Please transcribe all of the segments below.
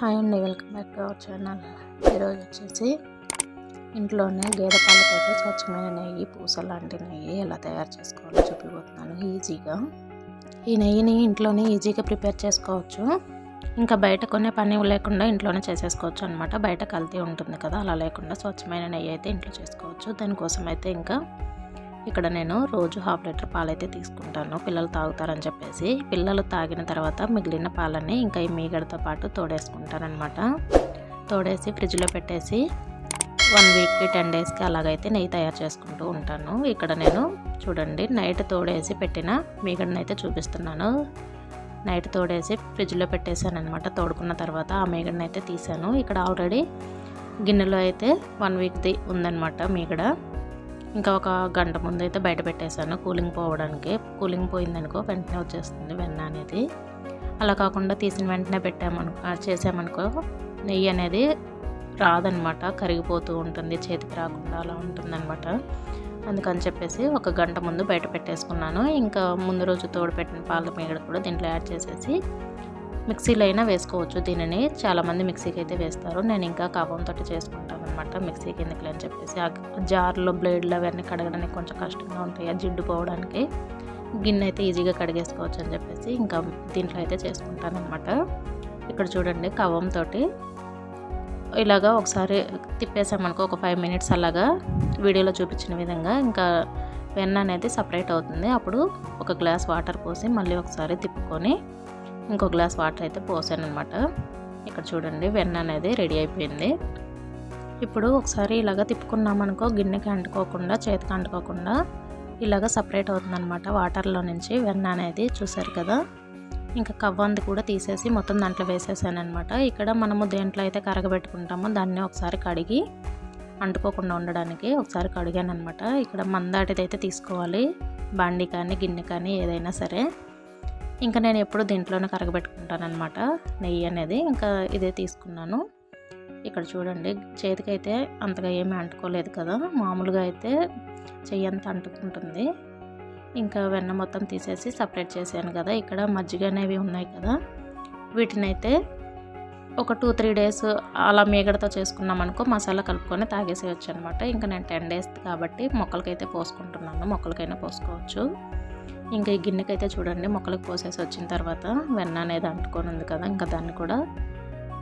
Hi అండి welcome back to our channel. ఈరోజు వచ్చేసి ఇంట్లోనే గేదె పాలతోటి స్వచ్ఛమైన నెయ్యి పూస లాంటి నెయ్యి ఎలా తయారు చేసుకోవాలో చూపిపోతున్నాను ఈజీగా. ఈ నెయ్యిని ఇంట్లోనే ఈజీగా ప్రిపేర్ చేసుకోవచ్చు. ఇంకా బయట కొనే పని లేకుండా ఇంట్లోనే చేసేసుకోవచ్చు అనమాట బయట కల్తీ ఉంటుంది కదా అలా లేకుండా స్వచ్ఛమైన నెయ్యి అయితే ఇంట్లో చేసుకోవచ్చు. దానికోసం అయితే ఇంకా ఇక్కడ నేను రోజు హాఫ్ లీటర్ పాలైతే తీసుకుంటాను. పిల్లలు తాగుతారని చెప్పేసి. పిల్లలు తాగిన తర్వాత మిగిలిన పాలని ఇంకా ఈ మీగడతో పాటు తోడేసుకుంటానమాట తోడేసి ఫ్రిడ్జ్లో పెట్టేసి వన్ వీక్కి టెన్ డేస్కి అలాగైతే నెయ్యి తయారు చేసుకుంటూ ఉంటాను. ఇక్కడ నేను చూడండి నైట్ తోడేసి పెట్టిన మీగడని అయితే చూపిస్తున్నాను. నైట్ తోడేసి ఫ్రిడ్జ్లో పెట్టేశాను అనమాట తోడుకున్న తర్వాత ఆ మీగడని అయితే తీసాను ఇక్కడ ఆల్రెడీ గిన్నెలో అయితే వన్ వీక్ది ఉందన్నమాట మీగడ. ఇంకా ఒక గంట ముందు అయితే బయట పెట్టేశాను. కూలింగ్ పోవడానికి. కూలింగ్ పోయిందనుకో వెంటనే వచ్చేస్తుంది వెన్న అనేది. అలా కాకుండా తీసిన వెంటనే పెట్టామనుకో చేసామనుకో నెయ్యి అనేది రాదనమాట. కరిగిపోతూ ఉంటుంది చేతికి రాకుండా అలా ఉంటుందన్నమాట అందుకని చెప్పేసి ఒక గంట ముందు బయట పెట్టేసుకున్నాను. ఇంకా ముందు రోజు తోడు పెట్టిన పాల మీగడ కూడా దీంట్లో యాడ్ చేసేసి మిక్సీలో అయినా వేసుకోవచ్చు దీనిని. చాలామంది మిక్సీకి అయితే వేస్తారు. నేను ఇంకా కాపంతో చేసుకుంటాను. అనమాట మిక్సీకి ఎందుకు అని చెప్పేసి. ఆ జార్లో బ్లేడ్లు అవన్నీ కడగడానికి కొంచెం కష్టంగా ఉంటాయి. ఆ జిడ్డు పోవడానికి గిన్నె అయితే ఈజీగా కడిగేసుకోవచ్చు అని చెప్పేసి ఇంకా దీంట్లో అయితే చేసుకుంటాను అనమాట. ఇక్కడ చూడండి కవంతో ఇలాగా ఒకసారి తిప్పేసామనుకో ఒక ఫైవ్ మినిట్స్ అలాగా వీడియోలో చూపించిన విధంగా ఇంకా వెన్న అనేది సపరేట్ అవుతుంది. అప్పుడు ఒక గ్లాస్ వాటర్ పోసి మళ్ళీ ఒకసారి తిప్పుకొని ఇంకో గ్లాస్ వాటర్ అయితే పోసాను అనమాట ఇక్కడ చూడండి వెన్న అనేది రెడీ అయిపోయింది. ఇప్పుడు ఒకసారి ఇలాగ తిప్పుకున్నామనుకో గిన్నెకి అంటుకోకుండా చేతికి అంటుకోకుండా ఇలాగ సపరేట్ అవుతుందన్నమాట. వాటర్లో నుంచి వెన్న అనేది చూసారు కదా? ఇంకా కవ్వంది కూడా తీసేసి మొత్తం దాంట్లో వేసేసాను అనమాట ఇక్కడ మనము దేంట్లో అయితే కరగబెట్టుకుంటామో దాన్ని ఒకసారి కడిగి అంటుకోకుండా ఉండడానికి ఒకసారి కడిగాను అనమాట ఇక్కడ మందాటిది అయితే తీసుకోవాలి. బాండి కానీ గిన్నె కానీ ఏదైనా సరే. ఇంకా నేను ఎప్పుడు దీంట్లోనే కరగబెట్టుకుంటాను అనమాట నెయ్యి అనేది ఇంకా ఇదే తీసుకున్నాను. ఇక్కడ చూడండి చేతికైతే అంతగా ఏమీ అంటుకోలేదు కదా. మామూలుగా అయితే చెయ్యి అంత అంటుకుంటుంది. ఇంకా వెన్న మొత్తం తీసేసి సపరేట్ చేశాను కదా. ఇక్కడ మజ్జిగ అనేవి ఉన్నాయి కదా. వీటినైతే ఒక టూ త్రీ డేస్ అలా మీగడతో చేసుకున్నాం అనుకో మసాలా కలుపుకొని తాగేసేయచ్చు అనమాట ఇంకా నేను టెన్ డేస్ కాబట్టి మొక్కలకైతే పోసుకుంటున్నాను. మొక్కలకైనా పోసుకోవచ్చు. ఇంకా ఈ గిన్నెకైతే చూడండి మొక్కలకు పోసేసి వచ్చిన తర్వాత వెన్న అనేది అంటుకొని ఉంది కదా. ఇంకా దాన్ని కూడా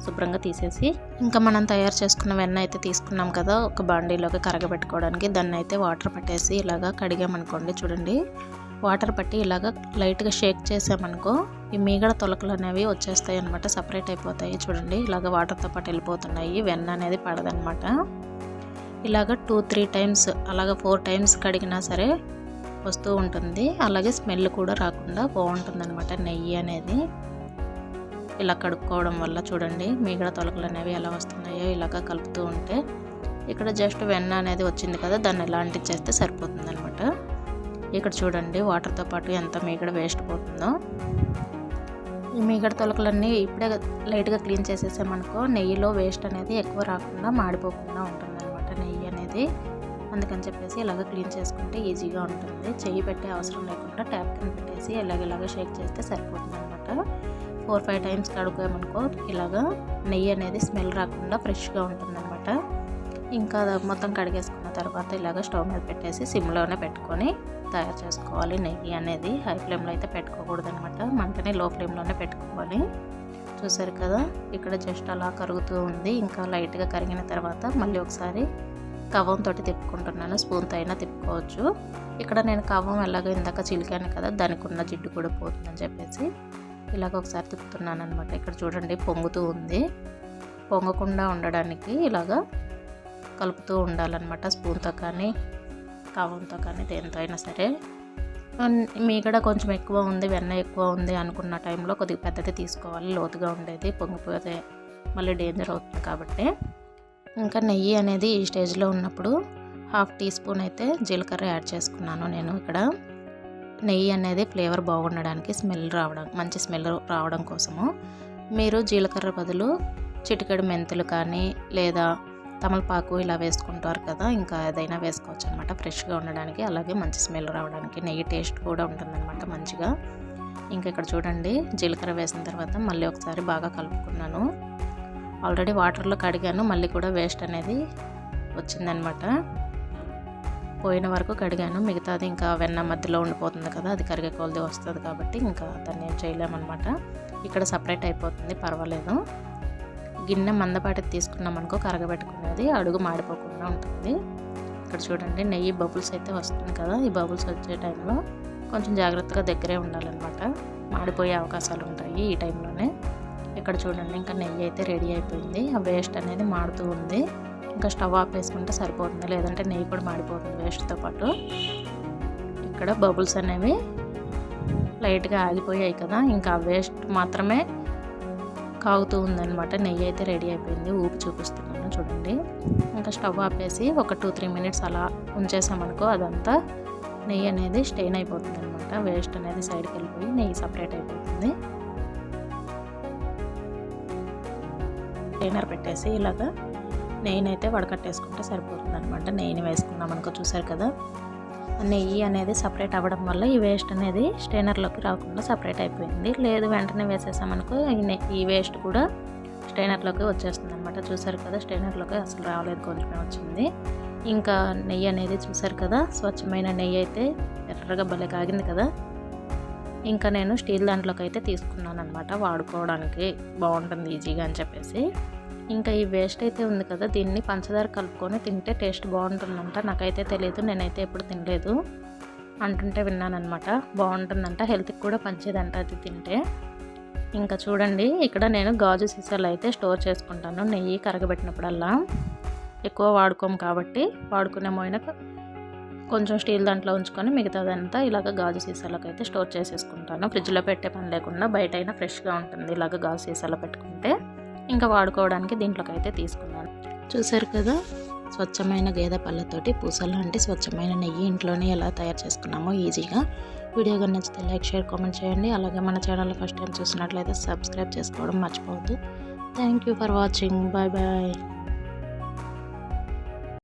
శుభ్రంగా తీసేసి ఇంకా మనం తయారు చేసుకున్న వెన్న అయితే తీసుకున్నాం కదా ఒక బాండీలోకి కరగబెట్టుకోవడానికి. దాన్ని అయితే వాటర్ పట్టేసి ఇలాగా కడిగామనుకోండి చూడండి. వాటర్ పట్టి ఇలాగ లైట్గా షేక్ చేసామనుకో ఈ మీగడ తొలకలు అనేవి వచ్చేస్తాయి అనమాట సపరేట్ అయిపోతాయి చూడండి. ఇలాగ వాటర్తో పాటు వెళ్ళిపోతున్నాయి వెన్న అనేది పడదనమాట ఇలాగ టూ త్రీ టైమ్స్ అలాగ ఫోర్ టైమ్స్ కడిగినా సరే వస్తూ ఉంటుంది. అలాగే స్మెల్ కూడా రాకుండా బాగుంటుంది అనమాట నెయ్యి అనేది. ఇలా కడుక్కోవడం వల్ల చూడండి మీగడ తొలకలు అనేవి ఎలా వస్తున్నాయో ఇలాగ కలుపుతూ ఉంటే ఇక్కడ జస్ట్ వెన్న అనేది వచ్చింది కదా దాన్ని ఎలా అంటించేస్తే సరిపోతుంది అనమాట ఇక్కడ చూడండి వాటర్తో పాటు ఎంత మీగడ వేస్ట్ పోతుందో. ఈ మీగడ తొలకలన్నీ ఇప్పుడే లైట్గా క్లీన్ చేసేసామనుకో నెయ్యిలో వేస్ట్ అనేది ఎక్కువ రాకుండా మాడిపోకుండా ఉంటుంది అనమాట నెయ్యి అనేది. అందుకని చెప్పేసి ఇలాగ క్లీన్ చేసుకుంటే ఈజీగా ఉంటుంది. చెయ్యి పెట్టే అవసరం లేకుండా ట్యాప్ కింద పెట్టేసి ఇలాగ ఇలాగ షేక్ చేస్తే సరిపోతుంది అనమాట ఫోర్ ఫైవ్ టైమ్స్ కడుక్కోమనుకో ఇలాగా నెయ్యి అనేది స్మెల్ రాకుండా ఫ్రెష్గా ఉంటుందన్నమాట. ఇంకా మొత్తం కడిగేసుకున్న తర్వాత ఇలాగ స్టవ్ మీద పెట్టేసి సిమ్లోనే పెట్టుకొని తయారు చేసుకోవాలి. నెయ్యి అనేది హై ఫ్లేమ్లో అయితే పెట్టుకోకూడదు అనమాట మంటని లో ఫ్లేమ్లోనే పెట్టుకోవాలి. చూసారు కదా ఇక్కడ జస్ట్ అలా కరుగుతూ ఉంది. ఇంకా లైట్గా కరిగిన తర్వాత మళ్ళీ ఒకసారి కవంతో తిప్పుకుంటున్నాను. స్పూన్తో అయినా తిప్పుకోవచ్చు. ఇక్కడ నేను కవ్వం ఎలాగో ఇందాక చిలికాను కదా దానికి ఉన్న జిడ్డు కూడా పోతుందని చెప్పేసి ఇలాగ ఒకసారి తిప్పుతున్నాను అనమాట ఇక్కడ చూడండి పొంగుతూ ఉంది. పొంగకుండా ఉండడానికి ఇలాగా కలుపుతూ ఉండాలన్నమాట స్పూన్తో కానీ కవ్వంతో కానీ దేనితో అయినా సరే. మీగడ కొంచెం ఎక్కువ ఉంది వెన్న ఎక్కువ ఉంది అనుకున్న టైంలో కొద్దిగా పెద్దది తీసుకోవాలి. లోతుగా ఉండేది పొంగిపోతే మళ్ళీ డేంజర్ అవుతుంది కాబట్టి. ఇంకా నెయ్యి అనేది ఈ స్టేజ్లో ఉన్నప్పుడు హాఫ్ టీ స్పూన్ అయితే జీలకర్ర యాడ్ చేసుకున్నాను నేను ఇక్కడ. నెయ్యి అనేది ఫ్లేవర్ బాగుండడానికి స్మెల్ రావడం మంచి స్మెల్ రావడం కోసము మీరు జీలకర్ర బదులు చిటికెడు మెంతులు కానీ లేదా తమలపాకు ఇలా వేసుకుంటారు కదా ఇంకా ఏదైనా వేసుకోవచ్చు అనమాట ఫ్రెష్గా ఉండడానికి అలాగే మంచి స్మెల్ రావడానికి నెయ్యి టేస్ట్ కూడా ఉంటుందన్నమాట మంచిగా. ఇంకా ఇక్కడ చూడండి జీలకర్ర వేసిన తర్వాత మళ్ళీ ఒకసారి బాగా కలుపుకున్నాను. ఆల్రెడీ వాటర్లో కడిగాను మళ్ళీ కూడా వేస్ట్ అనేది వచ్చిందనమాట పోయిన వరకు కడిగాను. మిగతాది ఇంకా వెన్న మధ్యలో ఉండిపోతుంది కదా అది కరిగే కొలది వస్తుంది కాబట్టి ఇంకా దాన్ని ఏం చేయలేమన్నమాట. ఇక్కడ సపరేట్ అయిపోతుంది పర్వాలేదు. గిన్నె మందపాటి తీసుకున్నాం అనుకో కరగబెట్టుకునేది అడుగు మాడిపోకుండా ఉంటుంది. ఇక్కడ చూడండి నెయ్యి బబుల్స్ అయితే వస్తుంది కదా ఈ బబుల్స్ వచ్చే టైంలో కొంచెం జాగ్రత్తగా దగ్గరే ఉండాలన్నమాట. మాడిపోయే అవకాశాలు ఉంటాయి ఈ టైంలోనే. ఇక్కడ చూడండి ఇంకా నెయ్యి అయితే రెడీ అయిపోయింది. ఆ వేస్ట్ అనేది మాడుతూ ఉంది. ఇంకా స్టవ్ ఆఫ్ వేసుకుంటే సరిపోతుంది. లేదంటే నెయ్యి కూడా మాడిపోతుంది వేస్ట్తో పాటు. ఇక్కడ బబుల్స్ అనేవి లైట్గా ఆగిపోయాయి కదా. ఇంకా వేస్ట్ మాత్రమే కాగుతూ ఉందనమాట నెయ్యి అయితే రెడీ అయిపోయింది. ఊపి చూపిస్తున్నాను చూడండి. ఇంకా స్టవ్ ఆపేసి ఒక టూ త్రీ మినిట్స్ అలా ఉంచేసామనుకో అదంతా నెయ్యి అనేది స్టెయిన్ అయిపోతుంది అనమాట వేస్ట్ అనేది సైడ్కి వెళ్ళిపోయి నెయ్యి సపరేట్ అయిపోతుంది. స్టెయినర్ పెట్టేసి ఇలాగా నెయ్యినైతే అయితే వడకట్టేసుకుంటే సరిపోతుంది అనమాట నెయ్యిని వేసుకున్నాం అనుకో చూసారు కదా? నెయ్యి అనేది సపరేట్ అవ్వడం వల్ల ఈ వేస్ట్ అనేది స్టైనర్లోకి రాకుండా సపరేట్ అయిపోయింది. లేదు వెంటనే వేసేసామనుకో ఈ వేస్ట్ కూడా స్టైనర్లోకి వచ్చేస్తుంది అనమాట చూసారు కదా స్టైనర్లోకి అసలు రావలేదు కొంచెమే వచ్చింది. ఇంకా నెయ్యి అనేది చూసారు కదా స్వచ్ఛమైన నెయ్యి అయితే ఎర్రగా భలే కాగింది కదా? ఇంకా నేను స్టీల్ దాంట్లోకి అయితే తీసుకున్నాను అనమాట వాడుకోవడానికి. బాగుంటుంది ఈజీగా అని చెప్పేసి. ఇంకా ఈ వేస్ట్ అయితే ఉంది కదా దీన్ని పంచదార కలుపుకొని తింటే టేస్ట్ బాగుంటుందంట. నాకైతే తెలియదు నేనైతే ఎప్పుడు తినలేదు. అంటుంటే విన్నానమాట బాగుంటుందంట హెల్త్కి కూడా పంచేదంట అది తింటే. ఇంకా చూడండి ఇక్కడ నేను గాజు సీసాలు అయితే స్టోర్ చేసుకుంటాను నెయ్యి కరగబెట్టినప్పుడల్లా. ఎక్కువ వాడుకోము కాబట్టి వాడుకునే మోయిన కొంచెం స్టీల్ దాంట్లో ఉంచుకొని మిగతాదంతా ఇలాగ గాజు సీసాలకు అయితే స్టోర్ చేసేసుకుంటాను. ఫ్రిడ్జ్లో పెట్టే పని లేకుండా బయట అయినా ఫ్రెష్గా ఉంటుంది ఇలాగ గాజు సీసాలో పెట్టుకుంటే. ఇంకా వాడుకోవడానికి దీంట్లోకి అయితే తీసుకున్నాను. చూసారు కదా? స్వచ్ఛమైన గేదె పళ్ళతోటి పూసలు లాంటి స్వచ్ఛమైన నెయ్యి ఇంట్లోనే ఎలా తయారు చేసుకున్నామో ఈజీగా. వీడియో కానీ నచ్చితే లైక్ షేర్ కామెంట్ చేయండి. అలాగే మన ఛానల్ ఫస్ట్ టైం చూసినట్లయితే సబ్స్క్రైబ్ చేసుకోవడం మర్చిపోవద్దు. Thank you for watching. Bye bye.